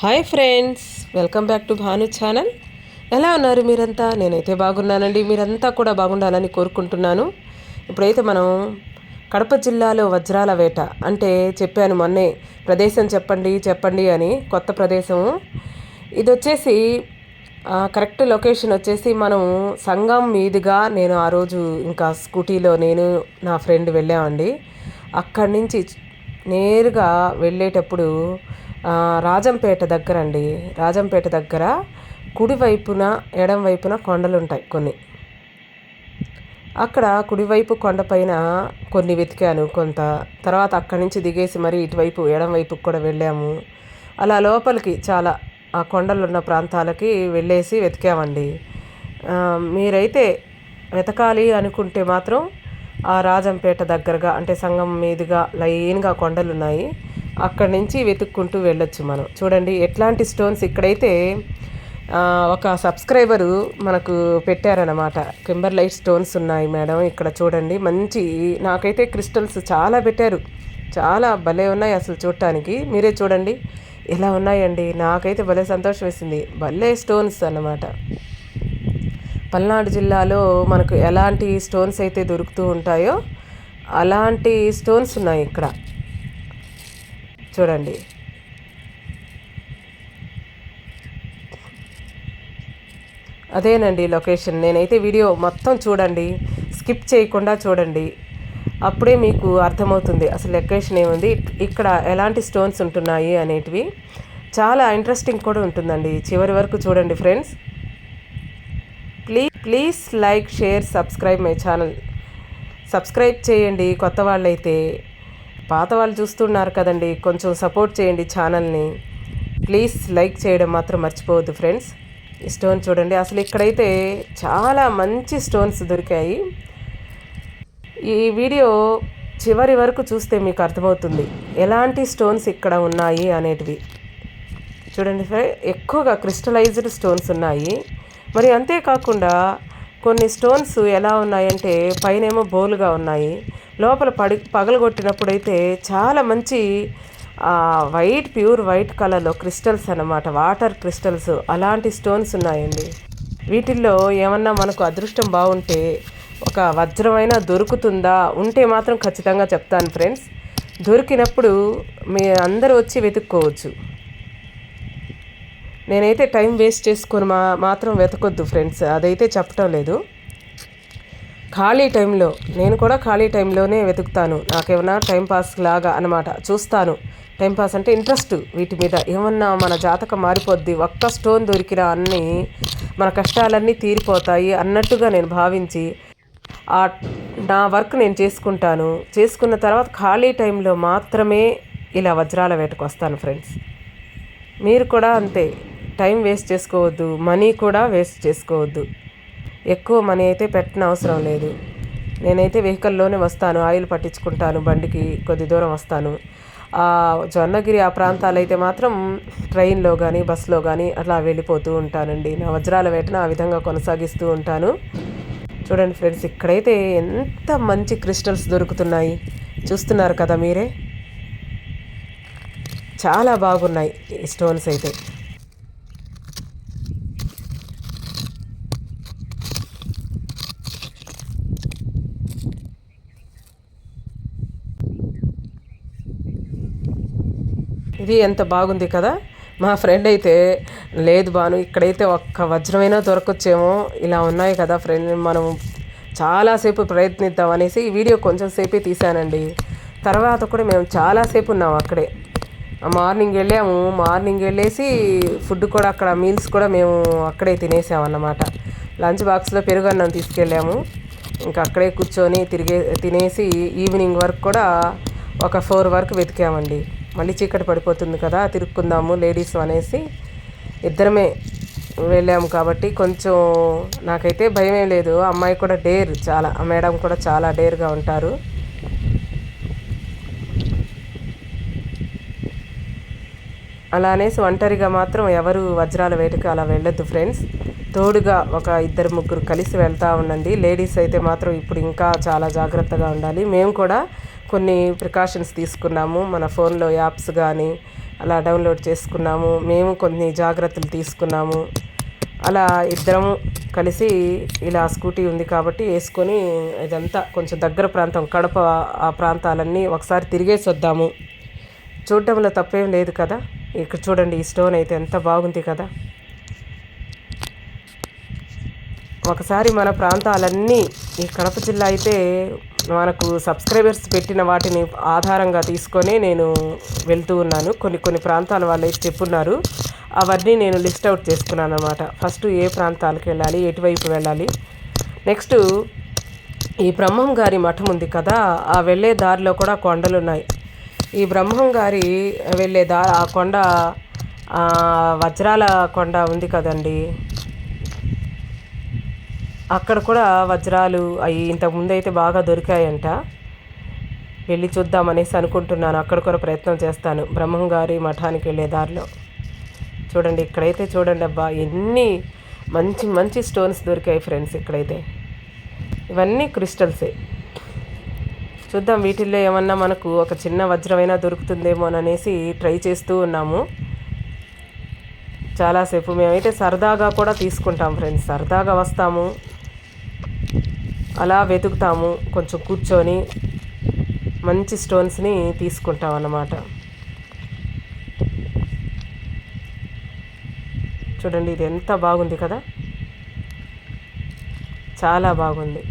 Hi friends welcome back to Bhanu channel. ఎలా ఉన్నారు మీరంతా? నేనైతే బాగున్నానండి. మీరంతా కూడా బాగుండాలని కోరుకుంటున్నాను. ఇప్పుడైతే మనం కడప జిల్లాలో వజ్రాల వేట అంటే చెప్పాను మొన్నే. ప్రదేశం చెప్పండి చెప్పండి అని కొత్త ప్రదేశము ఇది వచ్చేసి కరెక్ట్ లొకేషన్ వచ్చేసి మనం సంఘం మీదుగా నేను ఆ రోజు ఇంకా స్కూటీలో నేను నా ఫ్రెండ్ వెళ్ళామండి. అక్కడి నుంచి నేరుగా వెళ్ళేటప్పుడు రాజంపేట దగ్గర అండి రాజంపేట దగ్గర కుడివైపున ఎడం వైపున కొండలు ఉంటాయి కొన్ని. అక్కడ కుడివైపు కొండపైన కొన్ని వెతికాను కొంత. తర్వాత అక్కడి నుంచి దిగేసి మరి ఇటువైపు ఎడం వైపుకి కూడా వెళ్ళాము. అలా లోపలికి చాలా ఆ కొండలు ఉన్న ప్రాంతాలకి వెళ్ళేసి వెతికామండి. మీరైతే వెతకాలి అనుకుంటే మాత్రం ఆ రాజంపేట దగ్గరగా అంటే సంగం మీదుగా లైన్గా కొండలు ఉన్నాయి అక్కడి నుంచి వెతుక్కుంటూ వెళ్ళొచ్చు మనం. చూడండి ఎట్లాంటి స్టోన్స్ ఇక్కడైతే ఒక సబ్స్క్రైబరు మనకు పెట్టారనమాట కింబర్లైట్ స్టోన్స్ ఉన్నాయి మేడం ఇక్కడ చూడండి మంచి నాకైతే క్రిస్టల్స్ చాలా పెట్టారు. చాలా భలే ఉన్నాయి అసలు చూడటానికి. మీరే చూడండి ఎలా ఉన్నాయండి నాకైతే భలే సంతోషం వేసింది. భలే స్టోన్స్ అన్నమాట. పల్నాడు జిల్లాలో మనకు ఎలాంటి స్టోన్స్ అయితే దొరుకుతూ ఉంటాయో అలాంటి స్టోన్స్ ఉన్నాయి ఇక్కడ. చూడండి. అదేనండి లొకేషన్. నేనైతే వీడియో మొత్తం చూడండి. స్కిప్ చేయకుండా చూడండి. అప్పుడే మీకు అర్థమవుతుంది అసలు లొకేషన్ ఏముంది ఇక్కడ ఎలాంటి స్టోన్స్ ఉంటున్నాయి అనేటివి. చాలా ఇంట్రెస్టింగ్ కూడా ఉంటుందండి. చివరి వరకు చూడండి friends. Please please like share subscribe my channel. Subscribe చేయండి కొత్త వాళ్ళైతే. పాత వాళ్ళు చూస్తున్నారు కదండి. కొంచెం సపోర్ట్ చేయండి ఛానల్ని. ప్లీజ్ లైక్ చేయడం మాత్రం మర్చిపోవద్దు ఫ్రెండ్స్. ఈ స్టోన్ చూడండి. అసలు ఇక్కడైతే చాలా మంచి స్టోన్స్ దొరికాయి. ఈ వీడియో చివరి వరకు చూస్తే మీకు అర్థమవుతుంది. ఎలాంటి స్టోన్స్ ఇక్కడ ఉన్నాయి అనేటివి. చూడండి ఎక్కువగా క్రిస్టలైజ్డ్ స్టోన్స్ ఉన్నాయి. మరి అంతేకాకుండా కొన్ని స్టోన్స్ ఎలా ఉన్నాయంటే పైనేమో బోలుగా ఉన్నాయి. లోపల పడి పగలగొట్టినప్పుడైతే చాలా మంచి వైట్ ప్యూర్ వైట్ కలర్లో క్రిస్టల్స్ అన్నమాట. వాటర్ క్రిస్టల్స్ అలాంటి స్టోన్స్ ఉన్నాయండి. వీటిల్లో ఏమన్నా మనకు అదృష్టం బాగుంటే ఒక వజ్రమైన దొరుకుతుందా? ఉంటే మాత్రం ఖచ్చితంగా చెప్తాను ఫ్రెండ్స్. దొరికినప్పుడు మీ అందరూ వచ్చి వెతుక్కోవచ్చు. నేనైతే టైం వేస్ట్ చేసుకొని మా మాత్రం వెతకొద్దు ఫ్రెండ్స్. అదైతే చెప్పటం లేదు. ఖాళీ టైంలో నేను కూడా ఖాళీ టైంలోనే వెతుకుతాను. నాకేమన్నా టైంపాస్ లాగా అనమాట చూస్తాను. టైంపాస్ అంటే ఇంట్రెస్ట్. వీటి మీద ఏమన్నా మన జాతకం మారిపోద్ది. ఒక్క స్టోన్ దొరికినా అన్నీ మన కష్టాలన్నీ తీరిపోతాయి అన్నట్టుగా నేను భావించి ఆ నా వర్క్ నేను చేసుకుంటాను. చేసుకున్న తర్వాత ఖాళీ టైంలో మాత్రమే ఇలా వజ్రాల వేటకు వస్తాను ఫ్రెండ్స్. మీరు కూడా అంతే. టైం వేస్ట్ చేసుకోవద్దు. మనీ కూడా వేస్ట్ చేసుకోవద్దు. ఎక్కువ మనీ అయితే పెట్టిన అవసరం లేదు. నేనైతే వెహికల్లోనే వస్తాను ఆయిల్ పట్టించుకుంటాను బండికి కొద్ది దూరం వస్తాను. ఆ జొన్నగిరి ఆ ప్రాంతాలు అయితే మాత్రం ట్రైన్లో కానీ బస్సులో కానీ అట్లా వెళ్ళిపోతూ ఉంటానండి. నా వజ్రాల వేటను ఆ విధంగా కొనసాగిస్తూ ఉంటాను. చూడండి ఫ్రెండ్స్ ఇక్కడైతే ఎంత మంచి క్రిస్టల్స్ దొరుకుతున్నాయి. చూస్తున్నారు కదా మీరే? చాలా బాగున్నాయి ఈ స్టోన్స్ అయితే. ఇది ఎంత బాగుంది కదా. మా ఫ్రెండ్ అయితే లేదు బాను ఇక్కడైతే ఒక్క వజ్రమైనా దొరకొచ్చేమో ఇలా ఉన్నాయి కదా ఫ్రెండ్ మనం చాలాసేపు ప్రయత్నిద్దాం అనేసి ఈ వీడియో కొంచెం సేపే తీసానండి తర్వాత కూడా మేము చాలాసేపు ఉన్నాం అక్కడే. మార్నింగ్ వెళ్ళాము మార్నింగ్ వెళ్ళేసి ఫుడ్ కూడా అక్కడ మీల్స్ కూడా మేము అక్కడే తినేసాం అన్నమాట లంచ్ బాక్స్లో పెరుగన్నం తీసుకెళ్ళాము. ఇంకా అక్కడే కూర్చొని తిరిగే తినేసి ఈవినింగ్ వరకు కూడా ఒక ఫోర్ వరకు వెతికామండి. మళ్ళీ చీకటి పడిపోతుంది కదా తిరుక్కుందాము లేడీస్ అనేసి ఇద్దరమే వెళ్ళాము కాబట్టి కొంచెం నాకైతే భయమే లేదు. అమ్మాయి కూడా డేర్ చాలా ఆ మేడం కూడా చాలా డేర్గా ఉంటారు. అలా అనేసి ఒంటరిగా మాత్రం ఎవరు వజ్రాల వేటకు అలా వెళ్ళొద్దు ఫ్రెండ్స్. తోడుగా ఒక ఇద్దరు ముగ్గురు కలిసి వెళ్తూ ఉండండి. లేడీస్ అయితే మాత్రం ఇప్పుడు ఇంకా చాలా జాగ్రత్తగా ఉండాలి. మేము కూడా కొన్ని ప్రికాషన్స్ తీసుకున్నాము. మన ఫోన్లో యాప్స్ కానీ అలా డౌన్లోడ్ చేసుకున్నాము. మేము కొన్ని జాగ్రత్తలు తీసుకున్నాము. అలా ఇద్దరము కలిసి ఇలా స్కూటీ ఉంది కాబట్టి వేసుకొని ఇదంతా కొంచెం దగ్గర ప్రాంతం కడప ఆ ప్రాంతాలన్నీ ఒకసారి తిరిగేసి వద్దాము. చూడటంలో తప్పేం లేదు కదా. ఇక్కడ చూడండి ఈ స్టోన్ అయితే ఎంత బాగుంది కదా. ఒకసారి మన ప్రాంతాలన్నీ ఈ కడప జిల్లా అయితే మనకు సబ్స్క్రైబర్స్ పెట్టిన వాటిని ఆధారంగా తీసుకొని నేను వెళ్తూ ఉన్నాను. కొన్ని కొన్ని ప్రాంతాల వాళ్ళు అయితే చెప్పున్నారు. అవన్నీ నేను లిస్ట్ అవుట్ చేసుకున్నాను అనమాట ఫస్ట్ ఏ ప్రాంతాలకు వెళ్ళాలి ఎటువైపు వెళ్ళాలి? నెక్స్ట్ ఈ బ్రహ్మం గారి మఠం ఉంది కదా ఆ వెళ్ళే దారిలో కూడా కొండలు ఉన్నాయి. ఈ బ్రహ్మం గారి వెళ్ళే దా ఆ కొండ వజ్రాల కొండ ఉంది కదండి. అక్కడ కూడా వజ్రాలు అవి ఇంతకుముందు అయితే బాగా దొరికాయంట. వెళ్ళి చూద్దామనేసి అనుకుంటున్నాను. అక్కడ కూడా ప్రయత్నం చేస్తాను. బ్రహ్మం గారి మఠానికి వెళ్ళే దారిలో. చూడండి ఇక్కడైతే చూడండి అబ్బా ఎన్ని మంచి మంచి స్టోన్స్ దొరికాయి ఫ్రెండ్స్ ఇక్కడైతే. ఇవన్నీ క్రిస్టల్సే చూద్దాం వీటిల్లో ఏమన్నా మనకు ఒక చిన్న వజ్రమైనా దొరుకుతుందేమోననేసి ట్రై చేస్తూ ఉన్నాము. చాలాసేపు మేమైతే సరదాగా కూడా తీసుకుంటాం ఫ్రెండ్స్ సరదాగా వస్తాము. అలా వెతుకుతాము కొంచెం కూర్చొని మంచి స్టోన్స్ని తీసుకుంటాం అన్నమాట చూడండి ఇది ఎంత బాగుంది కదా? చాలా బాగుంది.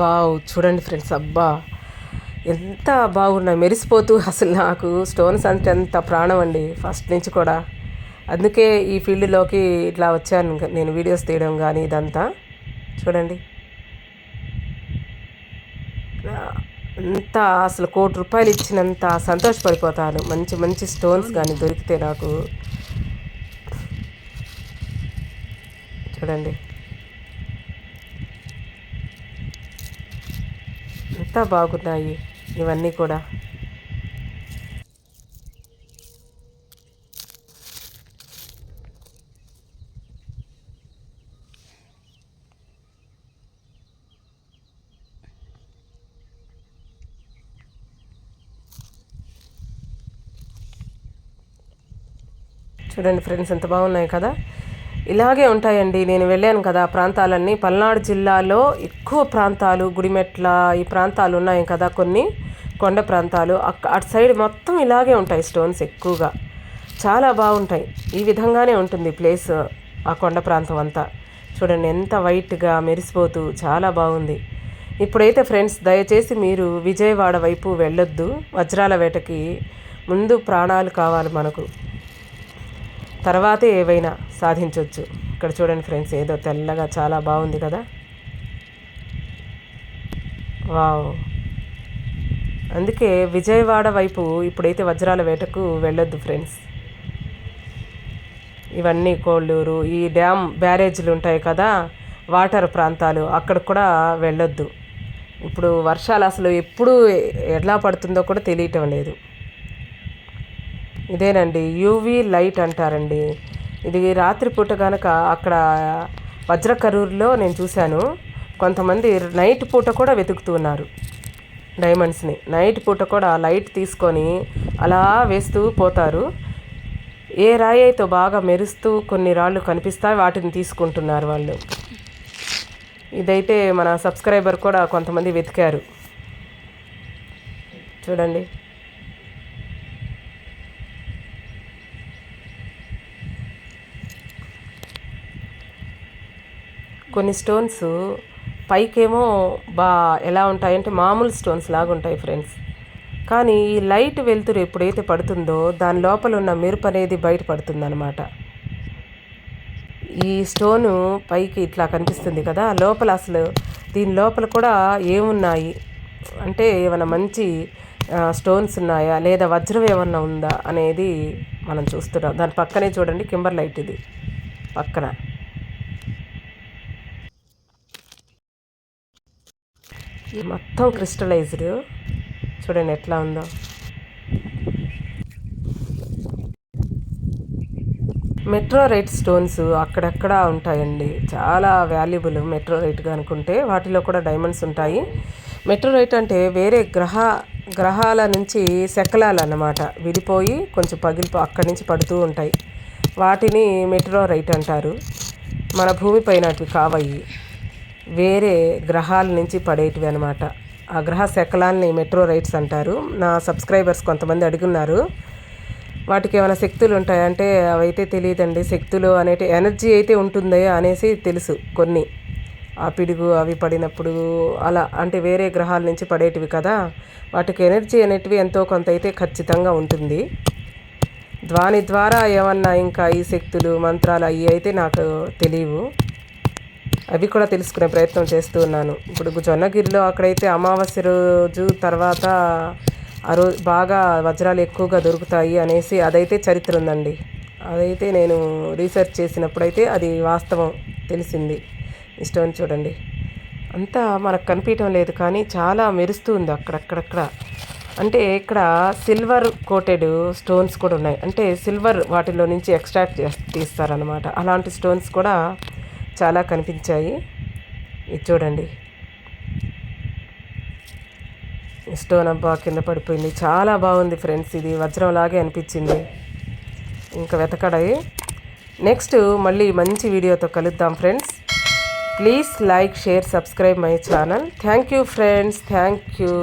వావ్ చూడండి ఫ్రెండ్స్ అబ్బా. ఎంత బాగున్నాయి మెరిసిపోతూ అసలు నాకు స్టోన్స్ అంటే ఎంత ప్రాణం అండి ఫస్ట్ నుంచి కూడా. అందుకే ఈ ఫీల్డ్లోకి ఇట్లా వచ్చాను నేను వీడియోస్ తీయడం కానీ ఇదంతా. చూడండి. అంత అసలు కోటి రూపాయలు ఇచ్చినంత సంతోషపడిపోతాను మంచి మంచి స్టోన్స్ కానీ దొరికితే నాకు. చూడండి. ఎంత బాగున్నాయి. ఇవన్నీ కూడా. చూడండి ఫ్రెండ్స్ ఎంత బాగున్నాయి కదా? ఇలాగే ఉంటాయండి. నేను వెళ్ళాను కదా ప్రాంతాలన్నీ. పల్నాడు జిల్లాలో ఎక్కువ ప్రాంతాలు గుడిమెట్ల ఈ ప్రాంతాలు ఉన్నాయి కదా కొన్ని. కొండ ప్రాంతాలు. అటు సైడ్ మొత్తం ఇలాగే ఉంటాయి స్టోన్స్ ఎక్కువగా. చాలా బాగుంటాయి. ఈ విధంగానే ఉంటుంది ప్లేస్ ఆ కొండ ప్రాంతం అంతా. చూడండి ఎంత వైట్గా మెరిసిపోతూ చాలా బాగుంది. ఇప్పుడైతే ఫ్రెండ్స్ దయచేసి మీరు విజయవాడ వైపు వెళ్ళొద్దు. వజ్రాల వేటకి ముందు ప్రాణాలు కావాలి మనకు. తర్వాతే ఏవైనా సాధించవచ్చు ఇక్కడ చూడండి ఫ్రెండ్స్ ఏదో తెల్లగా చాలా బాగుంది కదా. వావ్. అందుకే విజయవాడ వైపు ఇప్పుడైతే వజ్రాల వేటకు వెళ్ళొద్దు ఫ్రెండ్స్. ఇవన్నీ కోళ్ళూరు ఈ డ్యామ్ బ్యారేజ్లు ఉంటాయి కదా వాటర్ ప్రాంతాలు అక్కడ కూడా వెళ్ళొద్దు. ఇప్పుడు వర్షాలు అసలు ఎప్పుడు ఎలా పడుతుందో కూడా తెలియటం లేదు. ఇదేనండి యూవీ లైట్ అంటారండి. ఇది రాత్రిపూట కనుక అక్కడ వజ్రకరూరులో నేను చూశాను. కొంతమంది నైట్ పూట కూడా వెతుకుతున్నారు డైమండ్స్ని నైట్ పూట కూడా లైట్ తీసుకొని అలా వేస్తూ పోతారు. ఏ రాయి అయితే బాగా మెరుస్తూ కొన్ని రాళ్ళు కనిపిస్తాయి వాటిని తీసుకుంటున్నారు వాళ్ళు. ఇదైతే మన సబ్స్క్రైబర్ కూడా కొంతమంది వెతికారు. చూడండి. కొన్ని స్టోన్స్ పైకేమో బా ఎలా ఉంటాయంటే మామూలు స్టోన్స్ లాగా ఉంటాయి ఫ్రెండ్స్ కానీ ఈ లైట్ వెలుతురు ఎప్పుడైతే పడుతుందో దాని లోపల ఉన్న మెరుపు అనేది బయటపడుతుందనమాట ఈ స్టోను పైకి ఇట్లా కనిపిస్తుంది కదా లోపల అసలు దీని లోపల కూడా ఏమున్నాయి? అంటే ఏమైనా మంచి స్టోన్స్ ఉన్నాయా? లేదా వజ్రం ఏమన్నా ఉందా అనేది మనం చూస్తున్నాం. దాని పక్కనే చూడండి కింబర్ లైట్ ఇది. పక్కన. మొత్తం క్రిస్టలైజ్డ్. చూడండి ఎట్లా ఉందో. మెట్రో రైట్ స్టోన్స్ అక్కడక్కడ ఉంటాయండి. చాలా వాల్యుబుల్ మెట్రో రైట్గా అనుకుంటే వాటిలో కూడా డైమండ్స్ ఉంటాయి. మెట్రో రైట్ అంటే వేరే గ్రహ గ్రహాల నుంచి శకలాలు అన్నమాట. విడిపోయి కొంచెం పగిలిపో అక్కడి నుంచి పడుతూ ఉంటాయి. వాటిని మెట్రో రైట్ అంటారు. మన భూమిపైన అవి కావయ్యి. వేరే గ్రహాల నుంచి పడేటివి అనమాట ఆ గ్రహ శకలాల్ని మెట్రో రైట్స్ అంటారు. నా సబ్స్క్రైబర్స్ కొంతమంది అడుగున్నారు. వాటికి ఏమైనా శక్తులు ఉంటాయంటే అవైతే తెలియదండి. శక్తులు అనేటి ఎనర్జీ అయితే ఉంటుంది అనేసి తెలుసు కొన్ని. ఆ పిడుగు అవి పడినప్పుడు అలా అంటే వేరే గ్రహాల నుంచి పడేటివి కదా. వాటికి ఎనర్జీ అనేటివి ఎంతో కొంత అయితే ఖచ్చితంగా ఉంటుంది. ద్వాని ద్వారా ఏమన్నా ఇంకా ఈ శక్తులు మంత్రాలు అవి అయితే నాకు తెలియవు. అవి కూడా తెలుసుకునే ప్రయత్నం చేస్తూ ఉన్నాను. ఇప్పుడు జొన్నగిరిలో అక్కడైతే అమావాస్య రోజు తర్వాత ఆ రోజు బాగా వజ్రాలు ఎక్కువగా దొరుకుతాయి అనేసి అదైతే చరిత్ర ఉందండి. అదైతే నేను రీసెర్చ్ చేసినప్పుడైతే అది వాస్తవం తెలిసింది. ఈ స్టోన్ చూడండి. అంతా మనకు కనిపించడం లేదు కానీ చాలా మెరుస్తూ ఉంది అక్కడక్కడక్కడ. అంటే ఇక్కడ సిల్వర్ కోటెడ్ స్టోన్స్ కూడా ఉన్నాయి. అంటే సిల్వర్ వాటిలో నుంచి ఎక్స్ట్రాక్ట్ తీస్తారనమాట అలాంటి స్టోన్స్ కూడా చాలా కనిపించాయి. ఇది చూడండి. స్టోన్ అబ్బా కింద పడిపోయింది. చాలా బాగుంది ఫ్రెండ్స్. ఇది వజ్రంలాగే అనిపించింది. ఇంకా వెతకడాయి. నెక్స్ట్ మళ్ళీ మంచి వీడియోతో కలుద్దాం friends. Please like share subscribe my channel. Thank you friends. Thank you.